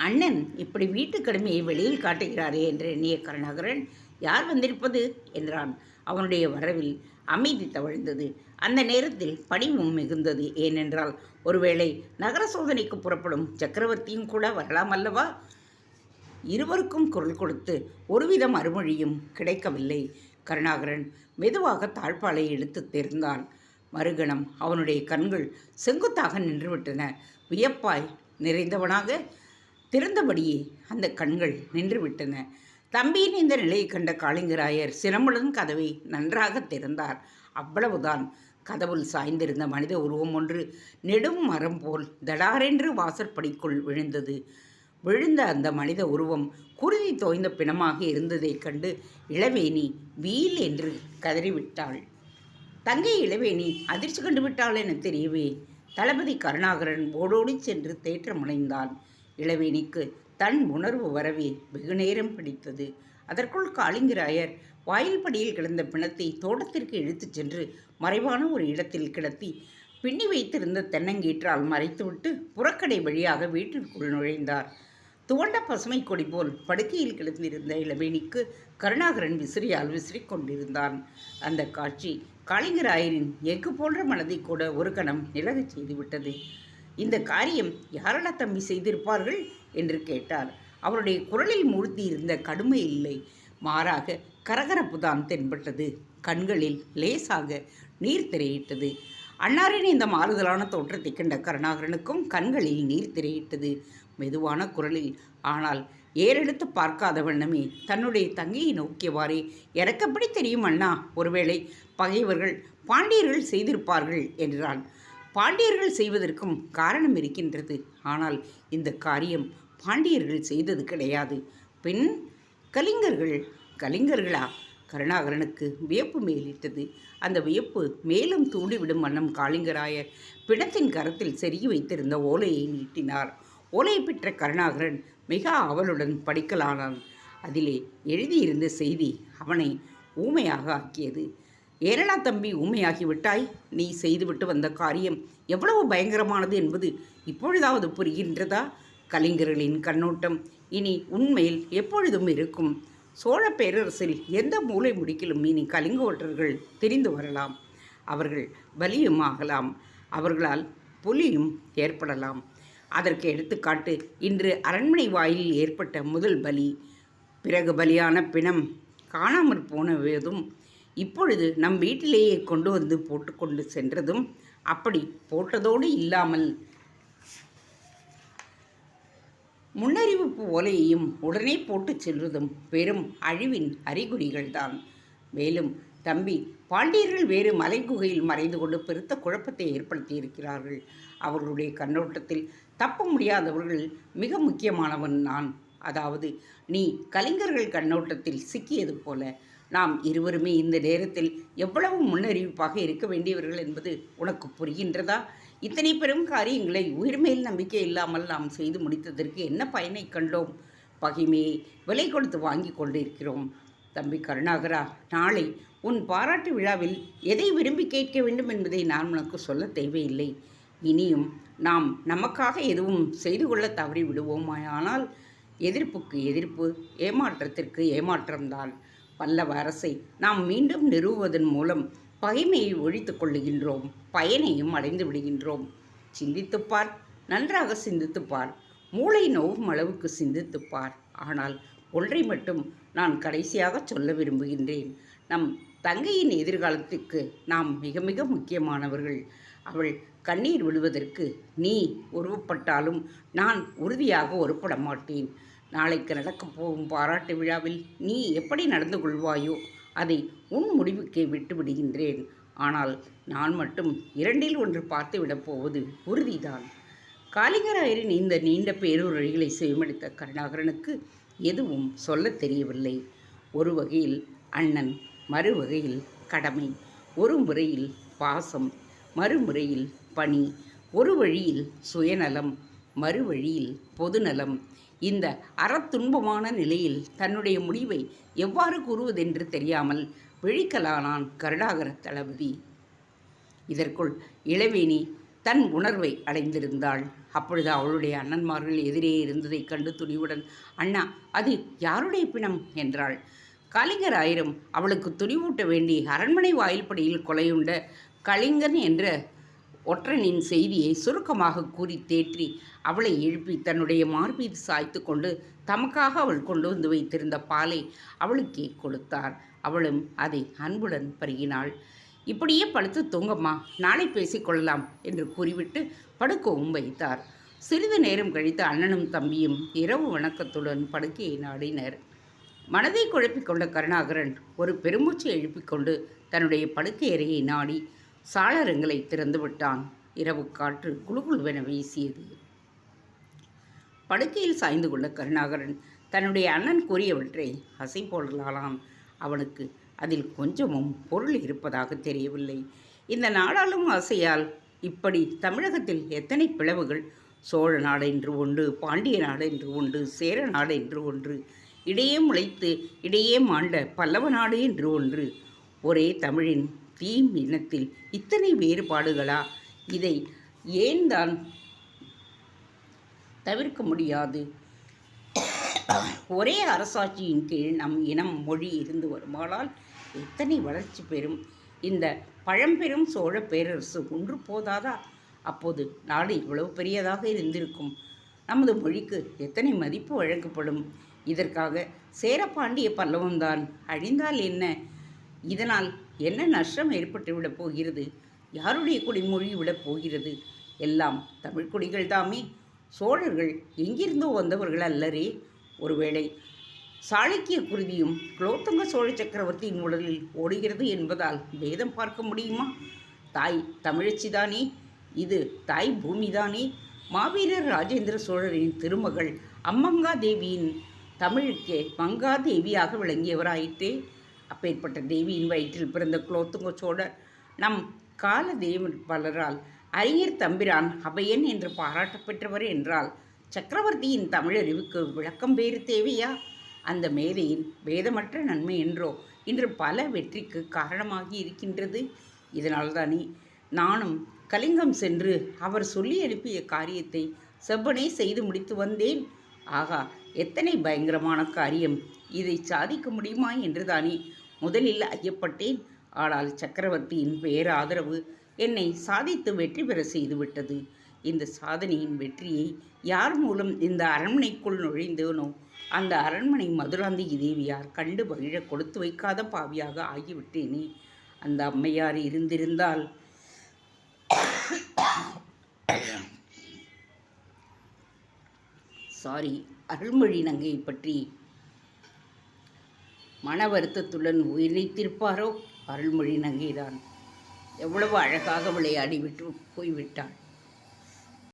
அண்ணன் இப்படி வீட்டு கடுமையை வெளியில் காட்டுகிறாரே என்று எண்ணிய கருணாகரன் யார் வந்திருப்பது? என்றான். அவனுடைய வரவில் அமைதி தவழ்ந்தது. அந்த நேரத்தில் பணிவும் மிகுந்தது. ஏனென்றால் ஒருவேளை நகர சோதனைக்கு புறப்படும் சக்கரவர்த்தியும் கூட வரலாம் அல்லவா? இருவருக்கும் குரல் கொடுத்து ஒருவித மறுமொழியும் கிடைக்கவில்லை. கருணாகரன் மெதுவாக தாழ்பாலை எடுத்து தெரிந்தான். மறுகணம் அவனுடைய கண்கள் செங்குத்தாக நின்றுவிட்டன. வியப்பாய் நிறைந்தவனாக திறந்தபடியே அந்த கண்கள் நின்றுவிட்டன. தம்பியின் இந்த நிலையை கண்ட காளிங்கராயர் சிரமுடன் கதவை நன்றாக திறந்தார். அவ்வளவுதான். கதவுள் சாய்ந்திருந்த மனித உருவம் ஒன்று நெடும் மரம் போல் தடாரென்று வாசற்படிக்குள் விழுந்தது. விழுந்த அந்த மனித உருவம் குருதி தோய்ந்த பிணமாக இருந்ததைக் கண்டு இளவேணி வீல் என்று கதறிவிட்டாள். தங்கை இளவேணி அதிர்ச்சி கண்டுவிட்டாள் என தெரியவே? தளபதி கருணாகரன் ஓடோடி சென்று தேற்றமுனைந்தான் இளவேணிக்கு தன் உணர்வு வரவே வெகுநேரம் பிடித்தது. அதற்குள் காளிங்கராயர் வாயில் படியில் கிடந்த பிணத்தை தோட்டத்திற்கு இழுத்துச் சென்று மறைவான ஒரு இடத்தில் கிடத்தி பின்னி வைத்திருந்த தென்னங்கீற்றால் மறைத்துவிட்டு புறக்கடை வழியாக வீட்டிற்குள் நுழைந்தார். துவண்ட பசுமை கொடி போல் படுக்கையில் கிடந்திருந்த இளவேணிக்கு கருணாகரன் விசிறியால் விசிறி கொண்டிருந்தான். அந்த காட்சி காளிங்கராயரின் எஃகு போன்ற மனதை கூட ஒரு கணம் நிலகச் செய்துவிட்டது. இந்த காரியம் யாரடா தம்பி செய்திருப்பார்கள்? என்று கேட்டார் அவருடைய குரலில் மூழ்த்தி இருந்த கடுமை இல்லை. மாறாக கரகரப்பு தான் தென்பட்டது. கண்களில் லேசாக நீர் திரையிட்டது. அன்னாரின் இந்த மாறுதலான தோற்றத்தை கண்ட கருணாகரனுக்கும் கண்களில் நீர் திரையிட்டது. மெதுவான குரலில் ஆனால் ஏறெடுத்து பார்க்காத வண்ணமே தன்னுடைய தங்கையை நோக்கியவாறே எனக்கப்படி தெரியும் அண்ணா. ஒருவேளை பகைவர்கள் பாண்டியர்கள் செய்திருப்பார்கள் என்றான். பாண்டியர்கள் செய்வதற்கும் காரணம் இருக்கின்றது. ஆனால் இந்த காரியம் பாண்டியர்கள் செய்தது கிடையாது. பின் கலிங்கர்கள் கலிங்கர்களா? கருணாகரனுக்கு வியப்பு மேலிட்டது. அந்த வியப்பு மேலும் தூண்டிவிடும் வண்ணம் காளிங்கராயர் பிணத்தின் கரத்தில் செருகி வைத்திருந்த ஓலையை நீட்டினார். ஓலையை பெற்ற கருணாகரன் மிக அவளுடன் படிக்கலானான். அதிலே எழுதியிருந்த செய்தி அவனை ஊமையாக ஆக்கியது. ஏரளா தம்பி ஊமையாகி விட்டாய் நீ செய்துவிட்டு வந்த காரியம் எவ்வளவு பயங்கரமானது என்பது இப்பொழுதாவது புரிகின்றதா? கலிங்கர்களின் கண்ணோட்டம் இனி உண்மையில் எப்பொழுதும் இருக்கும். சோழ பேரரசில் எந்த மூலை முடிக்கிலும் இனி கலிங்கோட்டர்கள் தெரிந்து வரலாம். அவர்கள் வலியும் ஆகலாம் அவர்களால் புலியும் ஏற்படலாம். அதற்கு எடுத்துக்காட்டு இன்று அரண்மனை வாயிலில் ஏற்பட்ட முதல் பலி. பிறகு பலியான பிணம் காணாமற் போனதும் இப்பொழுது நம் வீட்டிலேயே கொண்டு வந்து போட்டுக்கொண்டு சென்றதும் அப்படி போட்டதோடு இல்லாமல் முன்னறிவிப்பு ஓலையையும் உடனே போட்டுச் சென்றதும் பெரும் அழிவின் அறிகுறிகள்தான். மேலும் தம்பி பாண்டியர்கள் வேறு மலைக்குகையில் மறைந்து கொண்டு பெருத்த குழப்பத்தை ஏற்படுத்தி இருக்கிறார்கள் அவர்களுடைய கண்ணோட்டத்தில் தப்ப முடியாதவர்கள் மிக முக்கியமானவன் நான். அதாவது நீ கலைஞர்கள் கண்ணோட்டத்தில் சிக்கியது போல நாம் இருவருமே இந்த நேரத்தில் எவ்வளவு முன்னறிவிப்பாக இருக்க வேண்டியவர்கள் என்பது உனக்கு புரிகின்றதா? இத்தனை பெரும் காரியங்களை உயிர்மேல் நம்பிக்கை இல்லாமல் நாம் செய்து முடித்ததற்கு என்ன பயனை கண்டோம்? பகைமையை விலை கொடுத்து வாங்கி கொண்டிருக்கிறோம். தம்பி கருணாகரா நாளை உன் பாராட்டு விழாவில் எதை விரும்பி கேட்க வேண்டும் என்பதை நான் உனக்கு சொல்ல தேவையில்லை. இனியும் நாம் நமக்காக எதுவும் செய்து கொள்ள தவறி விடுவோமாயானால் எதிர்ப்புக்கு எதிர்ப்பு ஏமாற்றத்திற்கு ஏமாற்றம்தான். பல்லவ அரசை நாம் மீண்டும் நிறுவுவதன் மூலம் பகைமையை ஒழித்து கொள்ளுகின்றோம் பயனையும் அடைந்து விடுகின்றோம். சிந்தித்துப்பார் நன்றாக சிந்தித்துப்பார் மூளை நோவும் அளவுக்கு சிந்தித்துப்பார் ஆனால் ஒன்றை மட்டும் நான் கடைசியாக சொல்ல விரும்புகின்றேன். நம் தங்கையின் எதிர்காலத்துக்கு நாம் மிக மிக முக்கியமானவர்கள். அவள் கண்ணீர் விழுவதற்கு நீ உருவப்பட்டாலும் நான் உறுதியாக ஒருப்பட மாட்டேன் நாளைக்கு நடக்கப் போகும் பாராட்டு விழாவில் நீ எப்படி நடந்து கொள்வாயோ அதை உன் முடிவுக்கே விட்டு விடுகின்றேன். ஆனால் நான் மட்டும் இரண்டில் ஒன்று பார்த்து விடப் போவது உறுதிதான். காலிங்கராயரின் இந்த நீண்ட பேருரைகளை செவிமடித்த கருணாகரனுக்கு எதுவும் சொல்லத் தெரியவில்லை. ஒரு வகையில் அண்ணன் மறுவகையில் கடமை ஒரு முறையில் பாசம் மறுமுறையில் பணி ஒரு வழியில் சுயநலம் மறுவழியில் பொதுநலம். இந்த அறத்துன்பமான நிலையில் தன்னுடைய முடிவை எவ்வாறு கூறுவதென்று தெரியாமல் விழிக்கலானான் கருடாகர தளபதி. இதற்குள் இளவேணி தன் உணர்வை அடைந்திருந்தாள். அப்பொழுது அவளுடைய அண்ணன்மார்கள் எதிரே இருந்ததைக் கண்டு துணிவுடன் அண்ணா அது யாருடைய பிணம்? என்றாள். கலிங்கர் ஆயிரம். அவளுக்கு துணிவூட்ட வேண்டி அரண்மனை வாயில்படியில் கொலையுண்ட கலிங்கன் என்ற ஒற்றனின் செய்தியை சுருக்கமாக கூறி தேற்றி அவளை எழுப்பி தன்னுடைய மார்பீது சாய்த்து கொண்டு தமக்காக அவள் கொண்டு வந்து வைத்திருந்த பாலை அவளுக்கே கொடுத்தார். அவளும் அதை அன்புடன் பருகினாள். இப்படியே படுத்து தூங்கம்மா நாளை பேசிக்கொள்ளலாம் என்று கூறிவிட்டு படுக்கவும் வைத்தார். சிறிது நேரம் கழித்து அண்ணனும் தம்பியும் இரவு வணக்கத்துடன் படுக்கையை நாடினர். மனதை குழப்பிக்கொண்ட கருணாகரன் ஒரு பெருமூச்சை எழுப்பிக்கொண்டு தன்னுடைய படுக்கை அறையை நாடி சாளரங்களை திறந்து விட்டான். இரவு காற்று குழுகுழுவென வீசியது. படுக்கையில் சாய்ந்து கொண்ட கருணாகரன் தன்னுடைய அண்ணன் கூறியவற்றை அசை போடலானான் அவனுக்கு அதில் கொஞ்சமும் பொருள் இருப்பதாக தெரியவில்லை. இந்த நாடாளும் ஆசையால் இப்படி தமிழகத்தில் எத்தனை பிளவுகள்? சோழ நாடு என்று ஒன்று பாண்டிய நாடு என்று ஒன்று சேர நாடு என்று ஒன்று இடையே முளைத்து இடையே மாண்ட பல்லவ நாடு என்று ஒன்று. ஒரே தமிழின் தீம் இனத்தில் இத்தனை வேறுபாடுகளா? இதை ஏன் தான் தவிர்க்க முடியாது? ஒரே அரசாட்சியின் கீழ் நம் இனம் மொழி இருந்து வருமானால் எத்தனை வளர்ச்சி பெறும்? இந்த பழம்பெரும் சோழ பேரரசு ஒன்று போதாதா? அப்போது நாடு இவ்வளவு பெரியதாக இருந்திருக்கும். நமது மொழிக்கு எத்தனை மதிப்பு வழங்கப்படும்? இதற்காக சேரப்பாண்டிய பல்லவம்தான் அழிந்தால் என்ன? இதனால் என்ன நஷ்டம் ஏற்பட்டுவிடப் போகிறது? யாருடைய குடிமொழி விடப் போகிறது? எல்லாம் தமிழ் குடிகள் தாமே. சோழர்கள் எங்கிருந்தோ வந்தவர்கள் அல்லரே. ஒருவேளை சாளுக்கிய குருதியும் குலோத்துங்க சோழ சக்கரவர்த்தியின் உடலில் ஓடுகிறது என்பதால் பேதம் பார்க்க முடியுமா? தாய் தமிழச்சிதானே இது தாய் பூமிதானே மாவீரர் ராஜேந்திர சோழரின் திருமகள் அம்மங்கா தேவியின் தமிழுக்கே மங்கா தேவியாக விளங்கியவராயிற்றே. அப்பேற்பட்ட தேவியின் வயிற்றில் பிறந்த குலோத்துங்க சோழர் நம் கால தேவன் பலரால் அறிஞர் தம்பிரான் அபயன் என்று பாராட்ட பெற்றவர் என்றால் சக்கரவர்த்தியின் தமிழறிவுக்கு விளக்கம் வேறு தேவையா? அந்த மேதையின் வேதமற்ற நன்மை என்றோ இன்று பல வெற்றிக்கு காரணமாகி இருக்கின்றது. இதனால்தானே நானும் கலிங்கம் சென்று அவர் சொல்லி அனுப்பிய காரியத்தை செவ்வனே செய்து முடித்து வந்தேன். ஆகா எத்தனை பயங்கரமான காரியம்! இதை சாதிக்க முடியுமா? என்று தானே முதலில் ஐயப்பட்டேன். ஆனால் சக்கரவர்த்தியின் பேராதரவு என்னை சாதித்து வெற்றி பெற செய்துவிட்டது. இந்த சாதனையின் வெற்றியை யார் மூலம் இந்த அரண்மனைக்குள் நுழைந்தேனோ அந்த அரண்மனை மதுராந்தகி தேவியார் கண்டு மகிழ கொடுத்து வைக்காத பாவியாக ஆகிவிட்டேனே. அந்த அம்மையார் இருந்திருந்தால் சாரி அருள்மொழி நங்கை பற்றி மன வருத்தத்துடன் உயிரித்திருப்பாரோ அருள்மொழி நங்கைதான். எவ்வளவு அழகாக விளையாடி விட்டு போய்விட்டாள்.